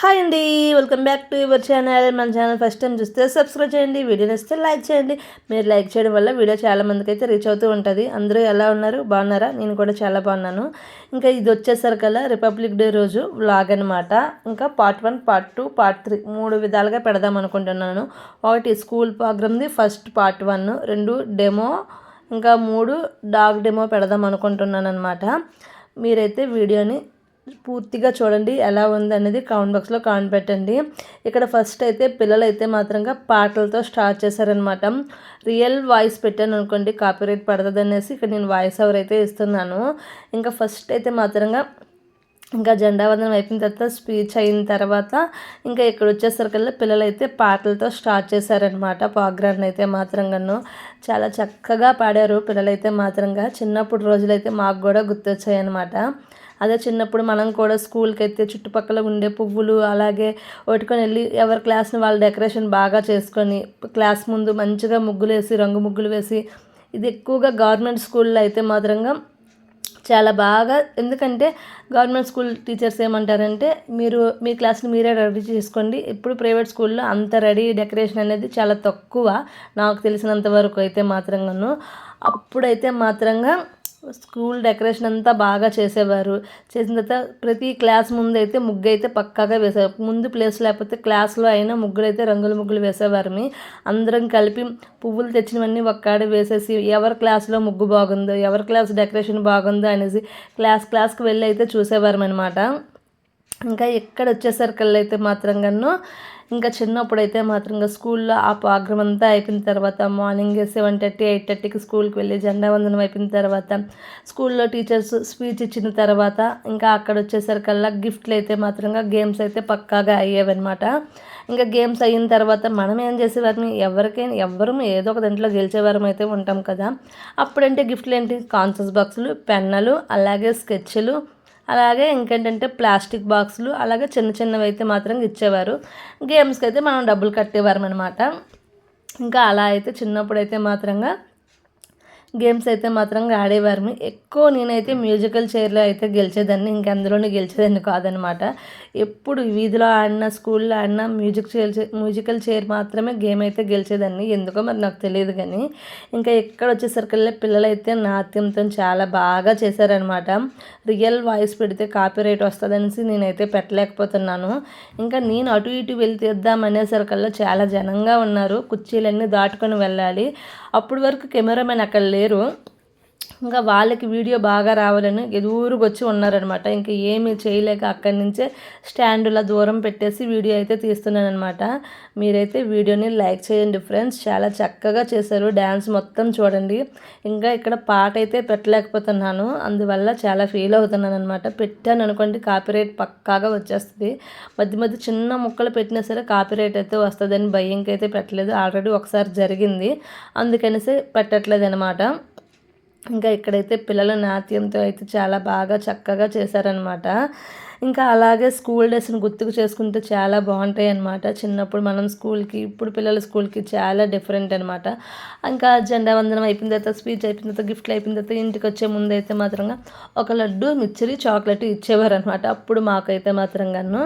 Hi అండి welcome back to your channel. మన channel first time చూస్తే సబ్స్క్రైబ్ చేయండి వీడియో నచ్చితే లైక్ చేయండి. మీరు లైక్ చేయడం వల్ల వీడియో చాలా మందికి అయితే రీచ్ అవుతూ ఉంటుంది. అందరూ ఎలా ఉన్నారు? బాగున్నారా? నేను కూడా చాలా బాగున్నాను. ఇంకా ఇది వచ్చేసరికల్లా రిపబ్లిక్ డే రోజు వ్లాగ్ అనమాట ఇంకా part one part two part three మూడు విధాలుగా పెడదాం అనుకుంటున్నాను. ఒకటి స్కూల్ ప్రోగ్రామ్ది ఫస్ట్ పార్ట్ వన్ రెండు డెమో ఇంకా మూడు డాగ్ డెమో పెడదాం అనుకుంటున్నాను అనమాట మీరైతే వీడియోని పూర్తిగా చూడండి ఎలా ఉంది అనేది కామెంట్ బాక్స్లో కామెంట్ పెట్టండి. ఇక్కడ ఫస్ట్ అయితే పిల్లలు అయితే మాత్రంగా పాటలతో స్టార్ట్ చేశారనమాట రియల్ వాయిస్ పెట్టాను అనుకోండి కాపీరైట్ పడుతుంది అనేసి ఇక్కడ నేను వాయిస్ ఓవర్ అయితే ఇస్తున్నాను. ఇంకా ఫస్ట్ అయితే మాత్రంగా ఇంకా జెండా వందనం అయిపోయిన తర్వాత స్పీచ్ అయిన తర్వాత ఇంకా ఇక్కడ వచ్చేసరికల్లా పిల్లలు అయితే పాటలతో స్టార్ట్ చేశారనమాట ప్రోగ్రామ్ అయితే మాత్రంగాను. చాలా చక్కగా పాడారు పిల్లలైతే మాత్రంగా. చిన్నప్పుడు రోజులైతే మాకు కూడా గుర్తొచ్చాయి అనమాట అదే చిన్నప్పుడు మనం కూడా స్కూల్కి అయితే చుట్టుపక్కల ఉండే పువ్వులు అలాగే పట్టుకొని వెళ్ళి ఎవరి క్లాస్ని వాళ్ళు డెకరేషన్ బాగా చేసుకొని క్లాస్ ముందు మంచిగా ముగ్గులు వేసి రంగు ముగ్గులు వేసి ఇది ఎక్కువగా గవర్నమెంట్ స్కూల్లో అయితే మాత్రంగా చాలా బాగా ఎందుకంటే గవర్నమెంట్ స్కూల్ టీచర్స్ ఏమంటారంటే మీరు మీ క్లాస్ని మీరే రెడీ చేసుకోండి. ఇప్పుడు ప్రైవేట్ స్కూల్లో అంత రెడీ డెకరేషన్ అనేది చాలా తక్కువ. నాకు తెలిసినంత వరకు అయితే మాత్రంగాను. అప్పుడైతే మాత్రంగా స్కూల్ డెకరేషన్ అంతా బాగా చేసేవారు. చేసిన తర్వాత ప్రతి క్లాస్ ముందు అయితే ముగ్గు అయితే పక్కాగా వేసేవారు ముందు ప్లేస్ లేకపోతే క్లాస్లో అయినా ముగ్గులు అయితే రంగుల ముగ్గులు వేసేవారు అందరం కలిపి పువ్వులు తెచ్చినవన్నీ ఒక్కడ వేసేసి ఎవరి క్లాస్లో ముగ్గు బాగుందో ఎవరి క్లాస్ డెకరేషన్ బాగుందో అనేసి క్లాస్ క్లాస్కి వెళ్ళి అయితే చూసేవారు అనమాట ఇంకా ఎక్కడ వచ్చేసరికల్లా అయితే మాత్రం కన్నా ఇంకా చిన్నప్పుడు అయితే మాత్రంగా స్కూల్లో ఆ ప్రోగ్రామ్ అంతా అయిపోయిన తర్వాత మార్నింగ్ సెవెన్ థర్టీ ఎయిట్ థర్టీకి స్కూల్కి వెళ్ళి జెండా వందనం అయిపోయిన తర్వాత స్కూల్లో టీచర్స్ స్పీచ్ ఇచ్చిన తర్వాత ఇంకా అక్కడ వచ్చేసరికల్లా గిఫ్ట్లు అయితే మాత్రంగా గేమ్స్ అయితే పక్కాగా అయ్యేవన్నమాట. ఇంకా గేమ్స్ అయిన తర్వాత మనం ఏం చేసేవారిని? ఎవరికైనా ఎవరు ఏదో ఒక దాంట్లో గెలిచేవారం అయితే ఉంటాం కదా. అప్పుడంటే గిఫ్ట్లు ఏంటి కాన్సస్ బాక్సులు పెన్నులు అలాగే స్కెచ్లు అలాగే ఇంకేంటంటే ప్లాస్టిక్ బాక్సులు అలాగే చిన్న చిన్నవి అయితే మాత్రం ఇచ్చేవారు. గేమ్స్కి అయితే మనం డబ్బులు కట్టేవారు అనమాట ఇంకా అలా అయితే చిన్నప్పుడు అయితే మాత్రంగా గేమ్స్ అయితే మాత్రం ఆడేవారు ఎక్కువ నేనైతే మ్యూజికల్ చైర్లో అయితే గెలిచేదాన్ని. ఇంకందులోనే గెలిచేదాన్ని కాదనమాట. ఎప్పుడు వీధిలో ఆడిన స్కూల్లో ఆడిన మ్యూజిక్ చైర్ మ్యూజికల్ చైర్ మాత్రమే గేమ్ అయితే గెలిచేదాన్ని. ఎందుకో మరి నాకు తెలియదు కానీ. ఇంకా ఎక్కడ వచ్చేసరికి పిల్లలైతే నాట్యంతో చాలా బాగా చేశారనమాట. రియల్ వాయిస్ పెడితే కాపీ రైట్ వస్తుందనేసి నేనైతే పెట్టలేకపోతున్నాను. ఇంకా నేను అటు ఇటు వెళ్తేద్దాం అనేసరికల్లా చాలా జనంగా ఉన్నారు. కుర్చీలన్నీ దాటుకొని వెళ్ళాలి. అప్పటి వరకు కెమెరామెన్ అక్కడ brasileiro ఇంకా వాళ్ళకి వీడియో బాగా రావాలని ఎదురుకు వచ్చి ఉన్నారనమాట ఇంకా ఏమీ చేయలేక అక్కడి నుంచే స్టాండుల దూరం పెట్టేసి వీడియో అయితే తీస్తున్నానమాట మీరైతే వీడియోని లైక్ చేయండి ఫ్రెండ్స్. చాలా చక్కగా చేశారు డ్యాన్స్ మొత్తం చూడండి. ఇంకా ఇక్కడ పాట అయితే పెట్టలేకపోతున్నాను. అందువల్ల చాలా ఫీల్ అవుతున్నాను అనమాట పెట్టాను అనుకోండి కాపీరైట్ పక్కాగా వచ్చేస్తుంది. మధ్య మధ్య చిన్న ముక్కలు పెట్టినా సరే కాపీరైట్ అయితే వస్తుందని భయంకైతే పెట్టలేదు. ఆల్రెడీ ఒకసారి జరిగింది. అందుకనేసి పెట్టట్లేదు అనమాట ఇంకా ఇక్కడైతే పిల్లల నాట్యంతో అయితే చాలా బాగా చక్కగా చేశారనమాట. ఇంకా అలాగే స్కూల్ డేస్ని గుర్తుకు చేసుకుంటే చాలా బాగుంటాయి అనమాట చిన్నప్పుడు మనం స్కూల్కి ఇప్పుడు పిల్లల స్కూల్కి చాలా డిఫరెంట్ అనమాట ఇంకా జెండా వందనం అయిపోయిన తర్వాత స్పీచ్ అయిపోయిన తర్వాత గిఫ్ట్లు అయిపోయిన తర్వాత ఇంటికి వచ్చే ముందు అయితే మాత్రంగా ఒక లడ్డు మిక్చరీ చాక్లెట్ ఇచ్చేవారు అనమాట అప్పుడు మాకైతే మాత్రంగాను.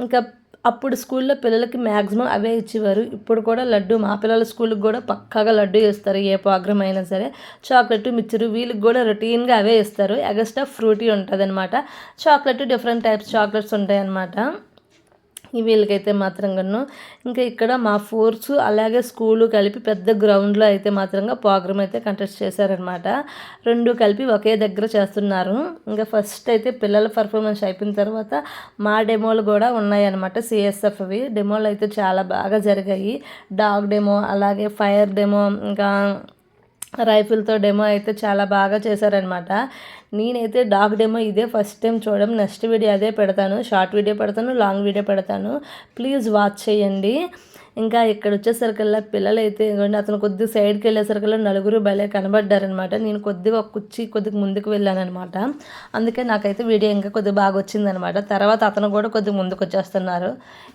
ఇంకా అప్పుడు స్కూల్లో పిల్లలకి మ్యాక్సిమం అవే ఇచ్చేవారు. ఇప్పుడు కూడా లడ్డు మా పిల్లల స్కూల్కి కూడా పక్కాగా లడ్డు ఇస్తారు ఏ ప్రోగ్రామ్ అయినా సరే. చాక్లెట్ మిక్చరు వీళ్ళకి కూడా రొటీన్గా అవే ఇస్తారు. ఎగస్ట్రా ఫ్రూటీ ఉంటుంది అనమాట చాక్లెట్ డిఫరెంట్ టైప్స్ చాక్లెట్స్ ఉంటాయన్నమాట. అన్నమాట వీళ్ళకైతే మాత్రంగాను. ఇంకా ఇక్కడ మా ఫోర్స్ అలాగే స్కూలు కలిపి పెద్ద గ్రౌండ్లో అయితే మాత్రంగా ప్రోగ్రామ్ అయితే కంటెస్ట్ చేశారనమాట రెండు కలిపి ఒకే దగ్గర చేస్తున్నారు. ఇంకా ఫస్ట్ అయితే పిల్లల పర్ఫార్మెన్స్ అయిపోయిన తర్వాత మా డెమోలు కూడా ఉన్నాయన్నమాట సిఎస్ఎఫ్వి. డెమోలు అయితే చాలా బాగా జరిగాయి. డాగ్ డెమో అలాగే ఫైర్ డెమో ఇంకా రైఫిల్తో డెమో అయితే చాలా బాగా చేశారనమాట. నేనైతే డాగ్ డెమో ఇదే ఫస్ట్ టైం చూడడం. నెక్స్ట్ వీడియో అదే పెడతాను. షార్ట్ వీడియో పెడతాను. లాంగ్ వీడియో పెడతాను. ప్లీజ్ వాచ్ చేయండి. ఇంకా ఇక్కడ వచ్చేసరికల్లా పిల్లలు అయితే అతను కొద్దిగా సైడ్కి వెళ్ళేసరికల్లా నలుగురు భలే కనబడ్డారనమాట. నేను కొద్దిగా ఒక కుర్చీ కొద్దిగా ముందుకు వెళ్ళానమాట అందుకే నాకైతే వీడియో ఇంకా కొద్దిగా బాగా వచ్చిందనమాట. తర్వాత అతను కూడా కొద్దిగా ముందుకు వచ్చేస్తున్నారు.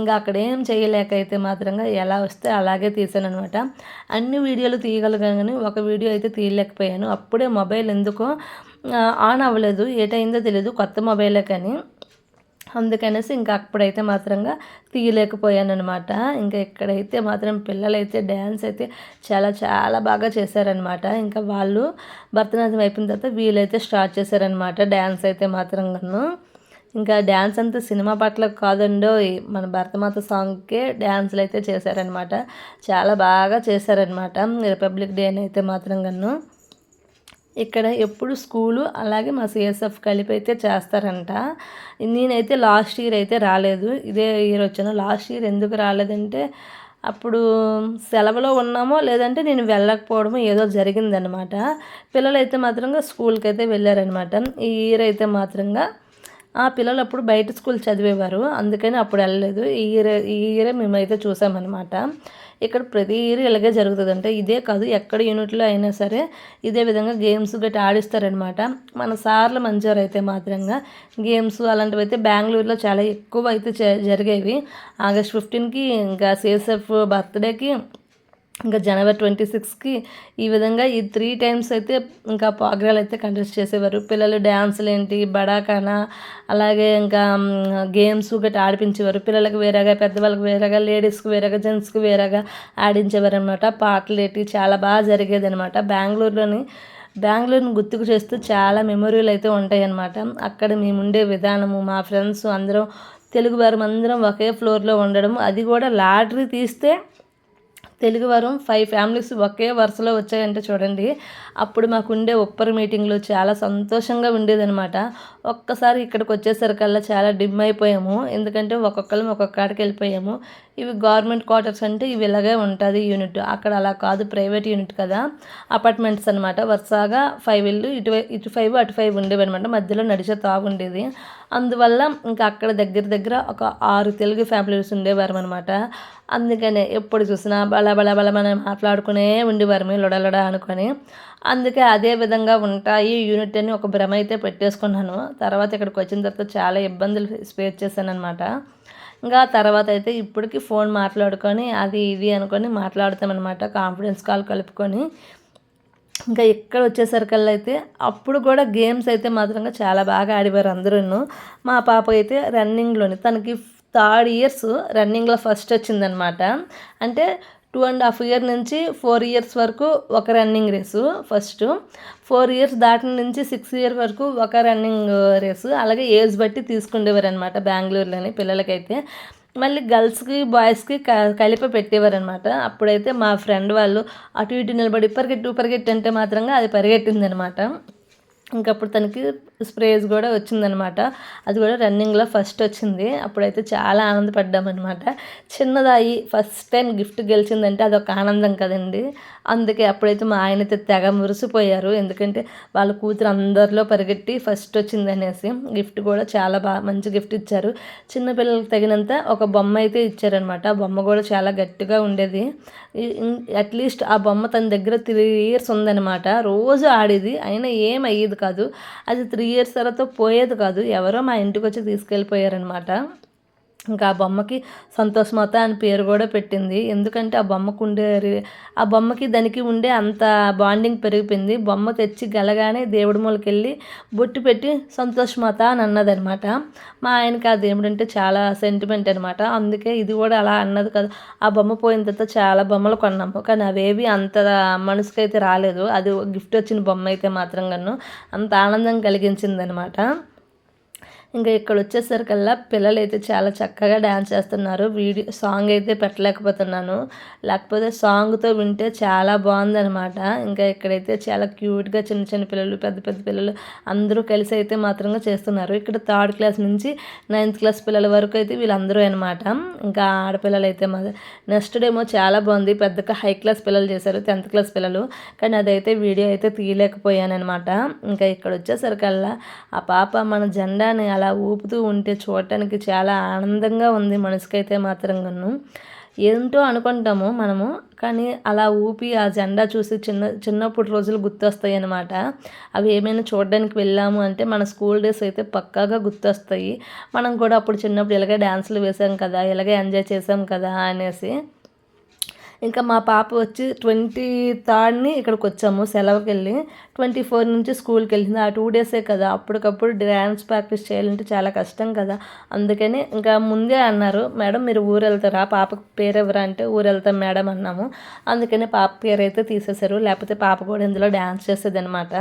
ఇంకా అక్కడ ఏం చేయలేక అయితే మాత్రంగా ఎలా వస్తే అలాగే తీసానమాట అన్ని వీడియోలు తీయగలిగాను ఒక వీడియో అయితే తీయలేకపోయాను. అప్పుడే మొబైల్ ఎందుకో ఆన్ అవ్వలేదు. ఏటైందో తెలియదు కొత్త మొబైలే కానీ. అందుకనేసి ఇంకా అప్పుడైతే మాత్రంగా తీయలేకపోయాను అనమాట ఇంకా ఇక్కడైతే మాత్రం పిల్లలైతే డ్యాన్స్ అయితే చాలా చాలా బాగా చేశారనమాట ఇంకా వాళ్ళు భరతనాట్యం అయిపోయిన తర్వాత వీళ్ళైతే స్టార్ట్ చేశారనమాట డ్యాన్స్ అయితే మాత్రంగాను. ఇంకా డ్యాన్స్ అంతా సినిమా పాటలకు కాదండో మన భరతమాత సాంగ్కే డ్యాన్స్లు అయితే చేశారనమాట చాలా బాగా చేశారనమాట రిపబ్లిక్ డే అయితే మాత్రం గన్ను ఇక్కడ ఎప్పుడు స్కూలు అలాగే మా సిఎస్ఎఫ్ కలిపి అయితే చేస్తారంట. నేనైతే లాస్ట్ ఇయర్ అయితే రాలేదు. ఇదే ఇయర్ వచ్చాను లాస్ట్ ఇయర్ ఎందుకు రాలేదంటే అప్పుడు సెలవులో ఉన్నామో లేదంటే నేను వెళ్ళకపోవడమో ఏదో జరిగిందనమాట పిల్లలు అయితే మాత్రంగా స్కూల్కి అయితే వెళ్ళారనమాట ఈ ఇయర్ అయితే మాత్రంగా ఆ పిల్లలు అప్పుడు బయట స్కూల్ చదివేవారు. అందుకని అప్పుడు వెళ్ళలేదు. ఈ ఇయర్ ఈ ఇయరే మేమైతే చూసామన్నమాట. ఇక్కడ ప్రతి ఇయర్ ఇలాగే జరుగుతుంది అంటే ఇదే కాదు ఎక్కడ యూనిట్లో అయినా సరే ఇదే విధంగా గేమ్స్ గట్టి ఆడిస్తారనమాట మన సార్లు మంచివారు అయితే మాత్రంగా గేమ్స్ అలాంటివి అయితే బెంగళూరులో చాలా ఎక్కువ అయితే జరిగేవి. ఆగస్ట్ ఫిఫ్టీన్కి ఇంకా సిఎస్ఎఫ్ బర్త్డేకి ఇంకా జనవరి ట్వంటీ సిక్స్కి ఈ విధంగా ఈ త్రీ టైమ్స్ అయితే ఇంకా ప్రోగ్రాలు అయితే కండక్ట్ చేసేవారు. పిల్లలు డ్యాన్సులు ఏంటి బడాకానా అలాగే ఇంకా గేమ్స్ గట్రా ఆడిపించేవారు. పిల్లలకు వేరేగా పెద్దవాళ్ళకి వేరేగా లేడీస్కి వేరేగా జెంట్స్కి వేరేగా ఆడించేవారు అనమాట పాటలు ఏంటి చాలా బాగా జరిగేది అనమాట బెంగళూరులోని బెంగళూరుని గుర్తుకు చేస్తూ చాలా మెమొరీలు అయితే ఉంటాయి అన్నమాట అక్కడ మేము ఉండే విధానము మా ఫ్రెండ్స్ అందరం తెలుగు వారం అందరం ఒకే ఫ్లోర్లో ఉండడం అది కూడా లాటరీ తీస్తే తెలుగువారం ఫైవ్ ఫ్యామిలీస్ ఒకే వరుసలో వచ్చాయంటే చూడండి. అప్పుడు మాకు ఉండే ఒప్పర్ మీటింగ్లో చాలా సంతోషంగా ఉండేదనమాట ఒక్కసారి ఇక్కడికి వచ్చేసరికల్లా చాలా డిమ్ అయిపోయాము. ఎందుకంటే ఒక్కొక్కరు ఒక్కొక్క కాడికి వెళ్ళిపోయాము. ఇవి గవర్నమెంట్ క్వార్టర్స్ అంటే ఇవి ఇలాగే ఉంటుంది యూనిట్. అక్కడ అలా కాదు ప్రైవేట్ యూనిట్ కదా. అపార్ట్మెంట్స్ అనమాట వరుసగా ఫైవ్ ఇల్లు ఇటు ఇటు ఫైవ్ అటు ఫైవ్ ఉండేవి అనమాట మధ్యలో నడిచే తాగుండేది అందువల్ల ఇంకా అక్కడ దగ్గర దగ్గర ఒక ఆరు తెలుగు ఫ్యామిలీస్ ఉండేవారు అనమాట అందుకనే ఎప్పుడు చూసినా బల బల బల మనం మాట్లాడుకునే ఉండేవారు మేము లొడలొడ అనుకొని. అందుకే అదే విధంగా ఉంటాయి యూనిట్ అని ఒక భ్రమ అయితే పెట్టేసుకున్నాను. తర్వాత ఇక్కడికి వచ్చిన తర్వాత చాలా ఇబ్బందులు ఫేస్ చేశాను అనమాట ఇంకా తర్వాత అయితే ఇప్పటికి ఫోన్ మాట్లాడుకొని అది ఇది అనుకొని మాట్లాడతామన్నమాట. కాన్ఫిడెన్స్ కాల్ కలుపుకొని. ఇంకా ఇక్కడ వచ్చేసరికల్లా అయితే అప్పుడు కూడా గేమ్స్ అయితే మాత్రంగా చాలా బాగా ఆడేవారు అందరూ మా పాప అయితే రన్నింగ్లోని తనకి థర్డ్ ఇయర్స్ రన్నింగ్లో ఫస్ట్ వచ్చిందనమాట అంటే టూ అండ్ హాఫ్ ఇయర్ నుంచి ఫోర్ ఇయర్స్ వరకు ఒక running race first. Four years దాటిన నుంచి సిక్స్ ఇయర్ వరకు ఒక రన్నింగ్ రేసు. అలాగే ఏజ్ బట్టి తీసుకుండేవారు అనమాట బెంగళూరులోని పిల్లలకైతే. మళ్ళీ గర్ల్స్కి బాయ్స్కి క కలిపి పెట్టేవారనమాట అప్పుడైతే మా ఫ్రెండ్ వాళ్ళు అటు ఇటు నిలబడి పరిగెట్టు పరిగెట్టు అంటే మాత్రంగా అది పరిగెట్టింది అనమాట ఇంకప్పుడు తనకి స్ప్రేస్ కూడా వచ్చిందనమాట. అది కూడా రన్నింగ్లో ఫస్ట్ వచ్చింది. అప్పుడైతే చాలా ఆనందపడ్డామన్నమాట చిన్నదాయి ఫస్ట్ టైం గిఫ్ట్ గెలిచిందంటే అదొక ఆనందం కదండి. అందుకే అప్పుడైతే మా ఆయన అయితే తెగ మురిసిపోయారు. ఎందుకంటే వాళ్ళ కూతురు అందరిలో పరిగెట్టి ఫస్ట్ వచ్చింది అనేసి గిఫ్ట్ కూడా చాలా బాగా మంచి గిఫ్ట్ ఇచ్చారు. చిన్నపిల్లలకు తగినంత ఒక బొమ్మ అయితే ఇచ్చారనమాట. ఆ బొమ్మ కూడా చాలా గట్టిగా ఉండేది. అట్లీస్ట్ ఆ బొమ్మ తన దగ్గర త్రీ ఇయర్స్ ఉందనమాట. రోజు ఆడేది. అయినా ఏం అయ్యేది కాదు. అది త్రీ ఇయర్స్ తర్వాత పోయేది కాదు. ఎవరో మా ఇంటికి వచ్చి తీసుకెళ్ళిపోయారనమాట ఇంకా ఆ బొమ్మకి సంతోషమాత అని పేరు కూడా పెట్టింది. ఎందుకంటే ఆ బొమ్మకు ఉండే ఆ బొమ్మకి దానికి ఉండే అంత బాండింగ్ పెరిగిపోయింది. బొమ్మ తెచ్చి గలగానే దేవుడి మూలకి వెళ్ళి బొట్టు పెట్టి సంతోషమాత అని అన్నదనమాట. మా ఆయనకి ఆ దేవుడు అంటే చాలా సెంటిమెంట్ అనమాట అందుకే ఇది కూడా అలా అన్నది కదా. ఆ బొమ్మ పోయిన తర్వాత చాలా బొమ్మలు కొన్నాము. కానీ అవేవి అంత మనసుకైతే రాలేదు. అది గిఫ్ట్ వచ్చిన బొమ్మ అయితే మాత్రం కన్ను అంత ఆనందం కలిగించింది అనమాట ఇంకా ఇక్కడ వచ్చేసరికల్లా పిల్లలు అయితే చాలా చక్కగా డ్యాన్స్ చేస్తున్నారు. వీడియో సాంగ్ అయితే పెట్టలేకపోతున్నాను. లేకపోతే సాంగ్తో వింటే చాలా బాగుందనమాట ఇంకా ఇక్కడైతే చాలా క్యూట్గా చిన్న చిన్న పిల్లలు పెద్ద పెద్ద పిల్లలు అందరూ కలిసి అయితే మాత్రంగా చేస్తున్నారు. ఇక్కడ థర్డ్ క్లాస్ నుంచి నైన్త్ క్లాస్ పిల్లల వరకు అయితే వీళ్ళందరూ అనమాట ఇంకా ఆడపిల్లలు అయితే మా నెక్స్ట్ డేమో చాలా బాగుంది. పెద్దగా హై క్లాస్ పిల్లలు చేశారు టెన్త్ క్లాస్ పిల్లలు. కానీ అదైతే వీడియో అయితే తీయలేకపోయాను అనమాట ఇంకా ఇక్కడ వచ్చేసరికల్లా ఆ పాప మన జెండాని అలా అలా ఊపుతూ ఉంటే చూడటానికి చాలా ఆనందంగా ఉంది మనసుకైతే మాత్రంగాను ఏంటో అనుకుంటాము మనము కానీ అలా ఊపి ఆ జెండా చూసి చిన్న చిన్నప్పుడు రోజులు గుర్తొస్తాయి అనమాట అవి ఏమైనా చూడడానికి వెళ్ళాము అంటే మన స్కూల్ డేస్ అయితే పక్కాగా గుర్తొస్తాయి. మనం కూడా అప్పుడు చిన్నప్పుడు ఇలాగే డ్యాన్సులు వేసాం కదా ఇలాగే ఎంజాయ్ చేసాం కదా అనేసి. ఇంకా మా పాప వచ్చి ట్వంటీ థర్డ్ని ఇక్కడికి వచ్చాము సెలవుకి వెళ్ళి ట్వంటీ ఫోర్ నుంచి స్కూల్కి వెళ్ళింది ఆ టూ డేసే కదా. అప్పటికప్పుడు డ్యాన్స్ ప్రాక్టీస్ చేయాలంటే చాలా కష్టం కదా. అందుకని ఇంకా ముందే అన్నారు మేడం మీరు ఊరు వెళ్తారా పాపకు పేరు ఎవరా అంటే ఊరు వెళ్తాం మేడం అన్నాము. అందుకని పాప పేరు అయితే తీసేశారు. లేకపోతే పాప కూడా ఇందులో డ్యాన్స్ చేసేది అనమాట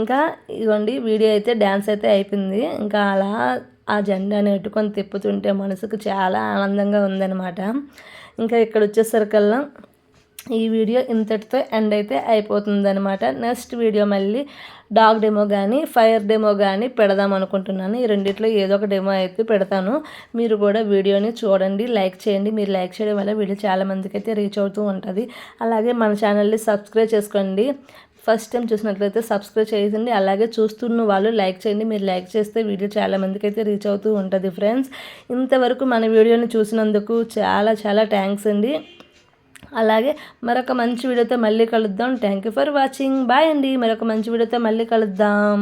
ఇంకా ఇదిగోండి వీడియో అయితే డ్యాన్స్ అయితే అయిపోయింది. ఇంకా అలా ఆ జెండాను ఎట్టుకొని తిప్పుతుంటే మనసుకు చాలా ఆనందంగా ఉందన్నమాట. ఇంకా ఇక్కడ వచ్చేసరికల్లా ఈ వీడియో ఇంతటితో ఎండ్ అయితే అయిపోతుందనమాట నెక్స్ట్ వీడియో మళ్ళీ డాగ్ డెమో కానీ ఫైర్ డెమో కానీ పెడదాం అనుకుంటున్నాను. ఈ రెండిట్లో ఏదో ఒక డెమో అయితే పెడతాను. మీరు కూడా వీడియోని చూడండి లైక్ చేయండి. మీరు లైక్ చేయడం వల్ల వీడియో చాలామందికి అయితే రీచ్ అవుతూ ఉంటుంది. అలాగే మన ఛానల్ని సబ్స్క్రైబ్ చేసుకోండి. ఫస్ట్ టైం చూసినట్లయితే సబ్స్క్రైబ్ చేయండి. అలాగే చూస్తున్న వాళ్ళు లైక్ చేయండి. మీరు లైక్ చేస్తే వీడియో చాలా మందికి అయితే రీచ్ అవుతూ ఉంటుంది ఫ్రెండ్స్. ఇంతవరకు మన వీడియోని చూసినందుకు చాలా చాలా థ్యాంక్స్ అండి. అలాగే మరొక మంచి వీడియోతో మళ్ళీ కలుద్దాం. Thank you for watching bye అండి. మరొక మంచి వీడియోతో మళ్ళీ కలుద్దాం.